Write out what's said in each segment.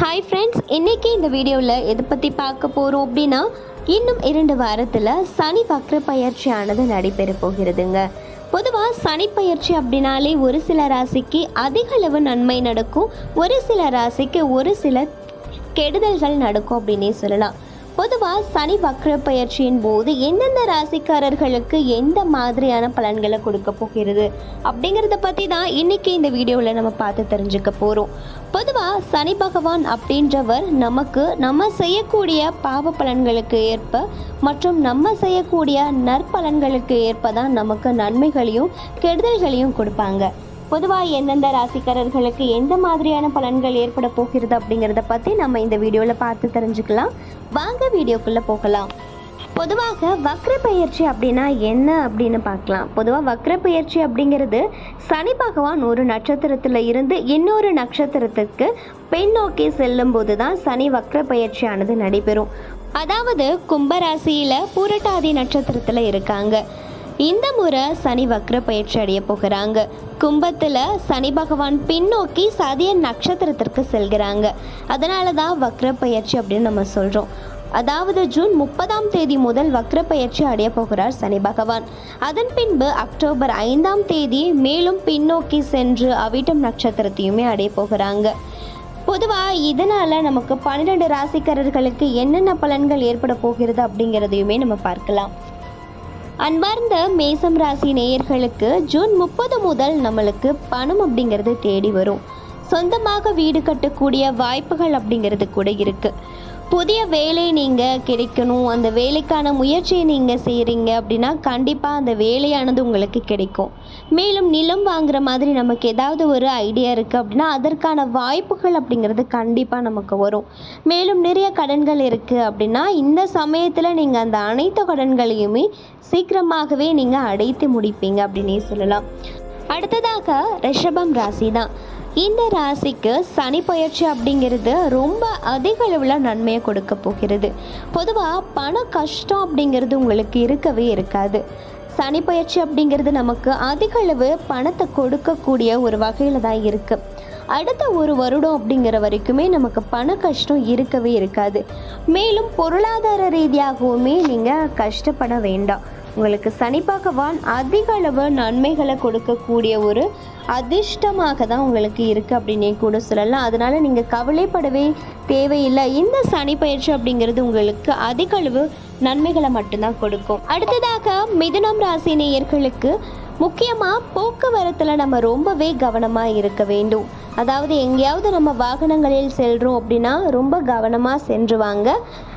Hi friends இன்றைக்கி இந்த வீடியோவில் எதை பற்றி பார்க்க போகிறோம் அப்படின்னா இன்னும் இரண்டு வாரத்தில் சனி வக்ர பயிற்சியானது நடைபெற போகிறதுங்க. பொதுவாக சனி பயிற்சி அப்படின்னாலே ஒரு சில ராசிக்கு அதிக அளவு நன்மை நடக்கும் ஒரு சில ராசிக்கு ஒரு சில கெடுதல்கள் நடக்கும் அப்படின்னே சொல்லலாம். பொதுவாக சனி வக்ர பயிற்சியின் போது எந்தெந்த ராசிக்காரர்களுக்கு எந்த மாதிரியான பலன்களை கொடுக்க போகிறது அப்படிங்கிறத பற்றி தான் இன்னைக்கு இந்த வீடியோவில் நம்ம பார்த்து தெரிஞ்சுக்க போகிறோம் பொதுவாக சனி பகவான் அப்படின்றவர் நமக்கு நம்ம செய்யக்கூடிய பாவ பலன்களுக்கு ஏற்ப மற்றும் நம்ம செய்யக்கூடிய நற்பலன்களுக்கு ஏற்ப தான் நமக்கு நன்மைகளையும் கெடுதல்களையும் கொடுப்பாங்க. பொதுவாக எந்தெந்த ராசிக்காரர்களுக்கு எந்த மாதிரியான பலன்கள் ஏற்பட போகிறது அப்படிங்கிறத பற்றி நம்ம இந்த வீடியோவில் பார்த்து தெரிஞ்சுக்கலாம். வாங்க வீடியோக்குள்ளே போகலாம். பொதுவாக வக்ர பயிற்சி அப்படின்னா என்ன அப்படின்னு பார்க்கலாம். பொதுவாக வக்ர பயிற்சி அப்படிங்கிறது சனி பகவான் ஒரு நட்சத்திரத்தில் இருந்து இன்னொரு நட்சத்திரத்துக்கு நோக்கி செல்லும் போது தான் சனி வக்ர பயிற்சியானது நடைபெறும். அதாவது கும்பராசியில் பூரட்டாதி நட்சத்திரத்தில் இருக்காங்க. இந்த முறை சனி வக்ர பயிற்சி அடைய போகிறாங்க. கும்பத்தில் சனி பகவான் பின்னோக்கி சதிய நட்சத்திரத்திற்கு செல்கிறாங்க. அதனால தான் வக்ர பயிற்சி அப்படின்னு நம்ம சொல்கிறோம் அதாவது ஜூன் முப்பதாம் தேதி முதல் வக்ர பயிற்சி அடைய போகிறார் சனி பகவான். அதன் பின்பு அக்டோபர் ஐந்தாம் தேதி மேலும் பின்னோக்கி சென்று அவிட்டம் நட்சத்திரத்தையுமே அடைய போகிறாங்க. பொதுவாக இதனால் நமக்கு பன்னிரெண்டு ராசிக்காரர்களுக்கு என்னென்ன பலன்கள் ஏற்பட போகிறது அப்படிங்கிறதையுமே நம்ம பார்க்கலாம். அன்பார்ந்த மேசம் ராசி நேயர்களுக்கு ஜூன் முப்பது முதல் நம்மளுக்கு பணம் அப்படிங்கிறது தேடி வரும். சொந்தமாக வீடு கட்டக்கூடிய வாய்ப்புகள் அப்படிங்கிறது கூட இருக்குது புதிய வேலை நீங்கள் கிடைக்கணும். அந்த வேலைக்கான முயற்சியை நீங்கள் செய்கிறீங்க அப்படின்னா கண்டிப்பாக அந்த வேலையானது உங்களுக்கு கிடைக்கும். மேலும் நிலம் வாங்குற மாதிரி நமக்கு ஏதாவது ஒரு ஐடியா இருக்குது அப்படின்னா அதற்கான வாய்ப்புகள் அப்படிங்கிறது கண்டிப்பாக நமக்கு வரும். மேலும் நிறைய கடன்கள் இருக்குது அப்படின்னா இந்த சமயத்தில் நீங்கள் அந்த அனைத்து கடன்களையுமே சீக்கிரமாகவே நீங்கள் அடைத்து முடிப்பீங்க அப்படின்னே சொல்லலாம். அடுத்ததாக ரிஷபம் ராசி தான் இந்த ராசிக்கு சனி பயிற்சி அப்படிங்கிறது ரொம்ப அதிக அளவில் நன்மையை கொடுக்க போகிறது. பொதுவாக பண கஷ்டம் அப்படிங்கிறது உங்களுக்கு இருக்கவே இருக்காது. சனி பயிற்சி அப்படிங்கிறது நமக்கு அதிக அளவு பணத்தை கொடுக்கக்கூடிய ஒரு வகையில் தான் இருக்குது அடுத்த ஒரு வருடம் அப்படிங்கிற வரைக்குமே நமக்கு பண கஷ்டம் இருக்கவே இருக்காது. மேலும் பொருளாதார ரீதியாகவுமே நீங்கள் கஷ்டப்பட வேண்டாம். உங்களுக்கு சனி பகவான் அதிக அளவு நன்மைகளை கொடுக்கக்கூடிய ஒரு அதிர்ஷ்டமாக தான் உங்களுக்கு இருக்குது அப்படின்னே கூட சொல்லலாம். அதனால் நீங்கள் கவலைப்படவே தேவையில்லை. இந்த சனி பயிற்சி அப்படிங்கிறது உங்களுக்கு அதிக அளவு நன்மைகளை மட்டும்தான் கொடுக்கும். அடுத்ததாக மிதுனம் ராசி நேயர்களுக்கு முக்கியமாக போக்குவரத்தில் நம்ம ரொம்பவே கவனமாக இருக்க வேண்டும். அதாவது எங்கேயாவது நம்ம வாகனங்களில் செல்கிறோம் அப்படின்னா ரொம்ப கவனமாக சென்று வாங்க.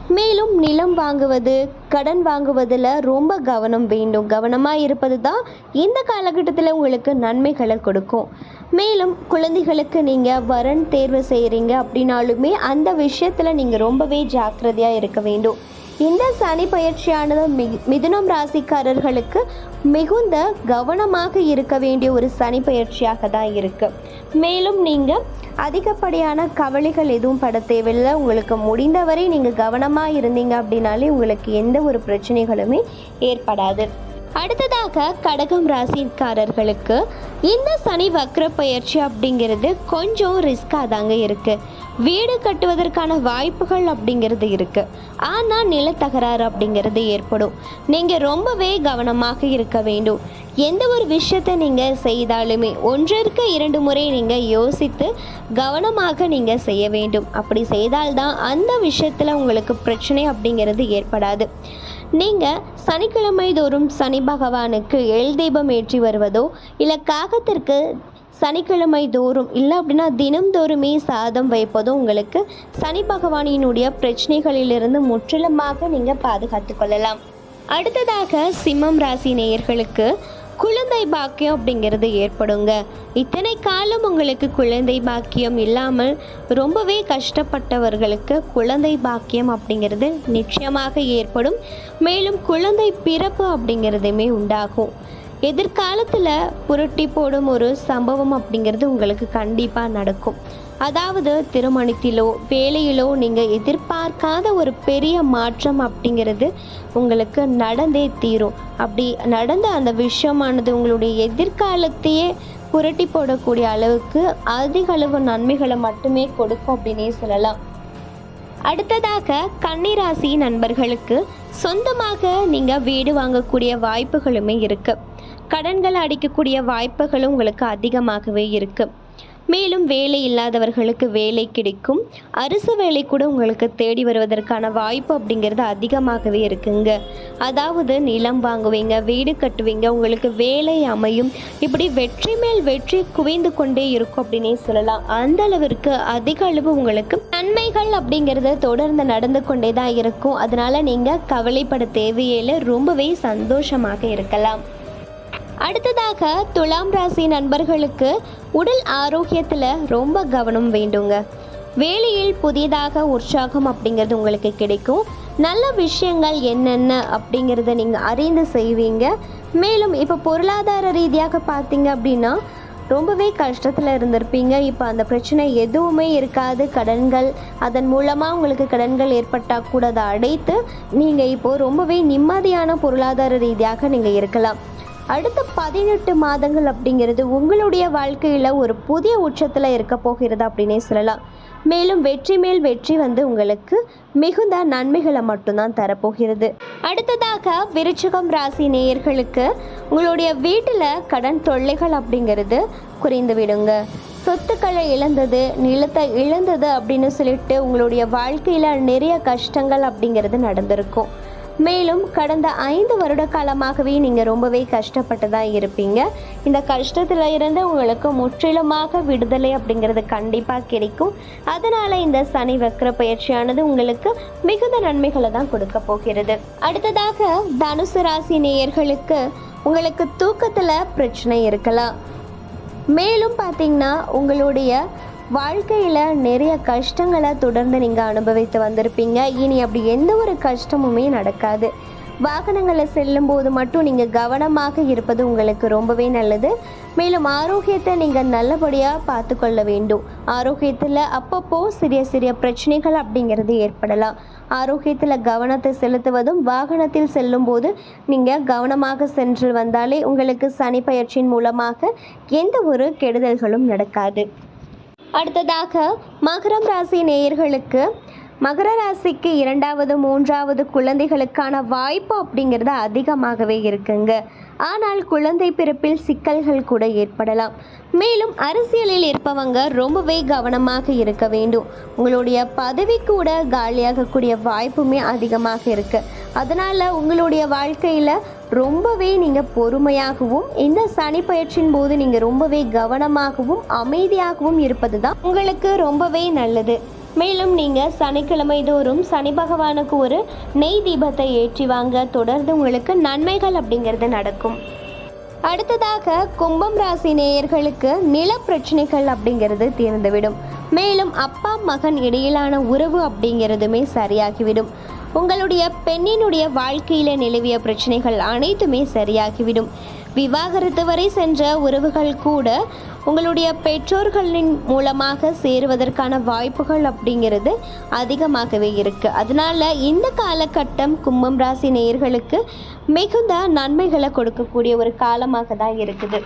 மேலும் நிலம் வாங்குவது கடன் வாங்குவதில் ரொம்ப கவனம் வேண்டும். கவனமாக இருப்பது தான் இந்த காலகட்டத்தில் உங்களுக்கு நன்மைகளை கொடுக்கும். மேலும் குழந்தைகளுக்கு நீங்கள் வரன் தேர்வு செய்கிறீங்க அப்படின்னாலுமே அந்த விஷயத்தில் நீங்கள் ரொம்பவே ஜாக்கிரதையாக இருக்க வேண்டும். இந்த சனி பயிற்சியானது மிதுனம் ராசிக்காரர்களுக்கு மிகுந்த கவனமாக இருக்க வேண்டிய ஒரு சனி பயிற்சியாக தான் இருக்குது மேலும் நீங்கள் அதிகப்படியான கவலைகள் எதுவும் பட தேவையில்லை. உங்களுக்கு முடிந்தவரை நீங்கள் கவனமாக இருந்தீங்க அப்படின்னாலே உங்களுக்கு எந்த ஒரு பிரச்சனைகளுமே ஏற்படாது. அடுத்ததாக கடகம் ராசிக்காரர்களுக்கு இந்த சனி வக்ர பயிற்சி அப்படிங்கிறது கொஞ்சம் ரிஸ்காக தாங்க இருக்குது வீடு கட்டுவதற்கான வாய்ப்புகள் அப்படிங்கிறது இருக்குது ஆனால் நிலத்தகராறு அப்படிங்கிறது ஏற்படும். நீங்கள் ரொம்பவே கவனமாக இருக்க வேண்டும். எந்த ஒரு விஷயத்தை நீங்கள் செய்தாலுமே ஒன்றிற்கு இரண்டு முறை நீங்கள் யோசித்து கவனமாக நீங்கள் செய்ய வேண்டும். அப்படி செய்தால்தான் அந்த விஷயத்தில் உங்களுக்கு பிரச்சனை அப்படிங்கிறது ஏற்படாது. நீங்கள் சனிக்கிழமை தோறும் சனி பகவானுக்கு எள் தீபம் ஏற்றி வருவதோ இல்லை காகத்திற்கு சனிக்கிழமை தோறும் இல்லை அப்படின்னா தினம்தோறுமே சாதம் வைப்பதும் உங்களுக்கு சனி பகவானினுடைய பிரச்சனைகளிலிருந்து முற்றிலுமாக நீங்கள் பாதுகாத்து கொள்ளலாம். அடுத்ததாக சிம்மம் ராசி நேயர்களுக்கு குழந்தை பாக்கியம் அப்படிங்கிறது ஏற்படுங்க. இத்தனை காலம் உங்களுக்கு குழந்தை பாக்கியம் இல்லாமல் ரொம்பவே கஷ்டப்பட்டவர்களுக்கு குழந்தை பாக்கியம் அப்படிங்கிறது நிச்சயமாக ஏற்படும். மேலும் குழந்தை பிறப்பு அப்படிங்கிறதுமே உண்டாகும். எதிர்காலத்தில் புரட்டி போடும் ஒரு சம்பவம் அப்படிங்கிறது உங்களுக்கு கண்டிப்பாக நடக்கும். அதாவது திருமணத்திலோ வேலையிலோ நீங்கள் எதிர்பார்க்காத ஒரு பெரிய மாற்றம் அப்படிங்கிறது உங்களுக்கு நடந்தே தீரும். அப்படி நடந்த அந்த விஷயமானது உங்களுடைய எதிர்காலத்தையே புரட்டி போடக்கூடிய அளவுக்கு அதிக அளவு நன்மைகளை மட்டுமே கொடுக்கும் அப்படின்னே சொல்லலாம். அடுத்ததாக கன்னிராசி நண்பர்களுக்கு சொந்தமாக நீங்கள் வீடு வாங்கக்கூடிய வாய்ப்புகளுமே இருக்குது கடன்கள் அடிக்கக்கூடிய வாய்ப்புகளும் உங்களுக்கு அதிகமாகவே இருக்கு. மேலும் வேலை இல்லாதவர்களுக்கு வேலை கிடைக்கும். அரசு வேலை கூட உங்களுக்கு தேடி வருவதற்கான வாய்ப்பு அப்படிங்கிறது அதிகமாகவே இருக்குங்க. அதாவது நிலம் வாங்குவீங்க வீடு கட்டுவீங்க உங்களுக்கு வேலை அமையும். இப்படி வெற்றி மேல் வெற்றி குவிந்து கொண்டே இருக்கும் அப்படின்னே சொல்லலாம். அந்த அளவிற்கு அதிக அளவு உங்களுக்கு நன்மைகள் அப்படிங்கிறது தொடர்ந்து நடந்து கொண்டே தான் இருக்கும். அதனால நீங்கள் கவலைப்பட தேவையில்லை ரொம்பவே சந்தோஷமாக இருக்கலாம். அடுத்ததாக துலாம் ராசி நண்பர்களுக்கு உடல் ஆரோக்கியத்தில் ரொம்ப கவனம் வேண்டுங்க. வேலையில் புதியதாக உற்சாகம் அப்படிங்கிறது உங்களுக்கு கிடைக்கும். நல்ல விஷயங்கள் என்னென்ன அப்படிங்கிறத நீங்கள் அறிந்து செய்வீங்க. மேலும் இப்போ பொருளாதார ரீதியாக பார்த்தீங்க அப்படின்னா ரொம்பவே கஷ்டத்தில் இருந்திருப்பீங்க. இப்போ அந்த பிரச்சனை எதுவுமே இருக்காது. கடன்கள் அதன் மூலமாக உங்களுக்கு கடன்கள் ஏற்பட்டால் கூட அதை அடைத்து நீங்கள் இப்போது ரொம்பவே நிம்மதியான பொருளாதார ரீதியாக நீங்கள் இருக்கலாம். அடுத்த பதினெட்டு மாதங்கள் அப்படிங்கிறது உங்களுடைய வாழ்க்கையில் ஒரு புதிய உச்சத்தில் இருக்க போகிறது அப்படின்னே சொல்லலாம். மேலும் வெற்றி மேல் வெற்றி வந்து உங்களுக்கு மிகுந்த நன்மைகளை மட்டும்தான் தரப்போகிறது. அடுத்ததாக விருச்சகம் ராசி நேயர்களுக்கு உங்களுடைய வீட்டில் கடன் தொல்லைகள் அப்படிங்கிறது குறைந்து விடுங்க. சொத்துக்களை இழந்தது நிலத்தை இழந்தது அப்படின்னு சொல்லிட்டு உங்களுடைய வாழ்க்கையில் நிறைய கஷ்டங்கள் அப்படிங்கிறது நடந்திருக்கும். மேலும் கடந்த ஐந்து வருட காலமாகவே நீங்கள் ரொம்பவே கஷ்டப்பட்டு தான் இருப்பீங்க. இந்த கஷ்டத்தில் இருந்து உங்களுக்கு முற்றிலுமாக விடுதலை அப்படிங்கிறது கண்டிப்பாக கிடைக்கும். அதனால் இந்த சனி வக்ர பயிற்சியானது உங்களுக்கு மிகுந்த நன்மைகளை தான் கொடுக்க போகிறது. அடுத்ததாக தனுசு ராசி நேயர்களுக்கு உங்களுக்கு தூக்கத்தில் பிரச்சனை இருக்கலாம். மேலும் பார்த்தீங்கன்னா உங்களுடைய வாழ்க்கையில் நிறைய கஷ்டங்களை தொடர்ந்து நீங்கள் அனுபவித்து வந்திருப்பீங்க. இனி அப்படி எந்த ஒரு கஷ்டமுமே நடக்காது. வாகனங்களில் செல்லும்போது மட்டும் நீங்கள் கவனமாக இருப்பது உங்களுக்கு ரொம்பவே நல்லது. மேலும் ஆரோக்கியத்தை நீங்கள் நல்லபடியாக பார்த்து கொள்ள வேண்டும். ஆரோக்கியத்தில் அப்பப்போ சிறிய சிறிய பிரச்சனைகள் அப்படிங்கிறது ஏற்படலாம். ஆரோக்கியத்தில் கவனத்தை செலுத்துவதும் வாகனத்தில் செல்லும்போது நீங்கள் கவனமாக சென்று வந்தாலே உங்களுக்கு சனி பயிற்சியின் மூலமாக எந்த ஒரு கெடுதல்களும் நடக்காது. அடுத்ததாக மகரம் ராசி நேயர்களுக்கு மகர ராசிக்கு இரண்டாவது மூன்றாவது குழந்தைகளுக்கான வாய்ப்பு அப்படிங்கிறது அதிகமாகவே இருக்குங்க. ஆனால் குழந்தை பிறப்பில் சிக்கல்கள் கூட ஏற்படலாம். மேலும் அரசியலில் இருப்பவங்க ரொம்பவே கவனமாக இருக்க வேண்டும். உங்களுடைய பதவி கூட காலியாகக்கூடிய வாய்ப்புமே அதிகமாக இருக்குது அதனால் உங்களுடைய வாழ்க்கையில் ரொம்பவே நீங்கள் பொறுமையாகவும் இந்த சனி பயிற்சியின் போது நீங்கள் ரொம்பவே கவனமாகவும் அமைதியாகவும் இருப்பது தான் உங்களுக்கு ரொம்பவே நல்லது. மேலும் நீங்கள் சனிக்கிழமை தோறும் சனி பகவானுக்கு ஒரு நெய் தீபத்தை ஏற்றி வாங்க தொடர்ந்து உங்களுக்கு நன்மைகள் அப்படிங்கிறது நடக்கும். அடுத்ததாக கும்பம் ராசி நேயர்களுக்கு நில பிரச்சனைகள் அப்படிங்கிறது தீர்ந்துவிடும். மேலும் அப்பா மகன் இடையிலான உறவு அப்படிங்கிறதுமே சரியாகிவிடும். உங்களுடைய பெண்ணினுடைய வாழ்க்கையில் நிலவிய பிரச்சனைகள் அனைத்துமே சரியாகிவிடும். விவாகரத்து வரை சென்ற உறவுகள் கூட உங்களுடைய பெற்றோர்களின் மூலமாக சேருவதற்கான வாய்ப்புகள் அப்படிங்கிறது அதிகமாகவே இருக்குது அதனால இந்த காலகட்டம் கும்பம் ராசி நேயர்களுக்கு மிகுந்த நன்மைகளை கொடுக்கக்கூடிய ஒரு காலமாக தான் இருக்குது.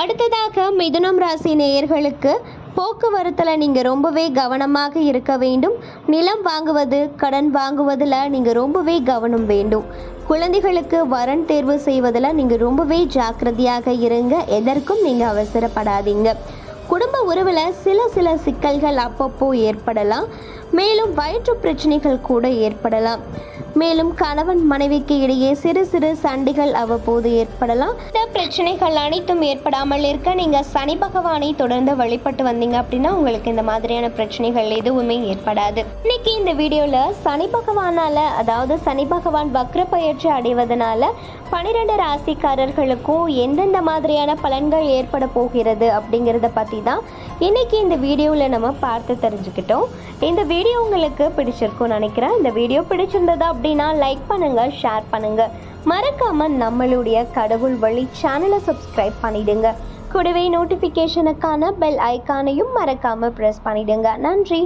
அடுத்ததாக மிதுனம் ராசி நேயர்களுக்கு போக்குவரத்தில் நீங்கள் ரொம்பவே கவனமாக இருக்க வேண்டும். நிலம் வாங்குவது கடன் வாங்குவதில் நீங்கள் ரொம்பவே கவனம் வேண்டும். குழந்தைகளுக்கு வரன் தேர்வு செய்வதில் நீங்கள் ரொம்பவே ஜாக்கிரதையாக இருங்க. எதற்கும் நீங்கள் அவசரப்படாதீங்க. குடும்ப உறவில் சில சில சிக்கல்கள் அப்பப்போ ஏற்படலாம். மேலும் வயிற்று பிரச்சனைகள் கூட ஏற்படலாம். மேலும் கணவன் மனைவிக்கு இடையே சிறு சிறு சண்டைகள் அவ்வப்போது ஏற்படலாம். இந்த பிரச்சனைகள் அனைத்தும் ஏற்படாமல் இருக்க நீங்கள் சனி பகவானை தொடர்ந்து வழிபட்டு வந்தீங்க அப்படின்னா உங்களுக்கு இந்த மாதிரியான பிரச்சனைகள் எதுவுமே ஏற்படாது. இன்னைக்கு இந்த வீடியோவில் சனி பகவானால அதாவது சனி பகவான் வக்ர பயிற்சி அடைவதனால பன்னிரெண்டு ராசிக்காரர்களுக்கும் எந்தெந்த மாதிரியான பலன்கள் ஏற்பட போகிறது அப்படிங்கிறத பற்றி தான் இன்றைக்கி இந்த வீடியோவில் நம்ம பார்த்து தெரிஞ்சுக்கிட்டோம். இந்த வீடியோ உங்களுக்கு பிடிச்சிருக்கும்னு நினைக்கிறேன். இந்த வீடியோ பிடிச்சிருந்ததா அப்படின்னா லைக் பண்ணுங்கள் ஷேர் பண்ணுங்கள் மறக்காமல் நம்மளுடைய கடவுள் வழி சேனலை சப்ஸ்கிரைப் பண்ணிடுங்க. கூடவே நோட்டிஃபிகேஷனுக்கான பெல் ஐக்கானையும் மறக்காமல் ப்ரெஸ் பண்ணிவிடுங்க நன்றி.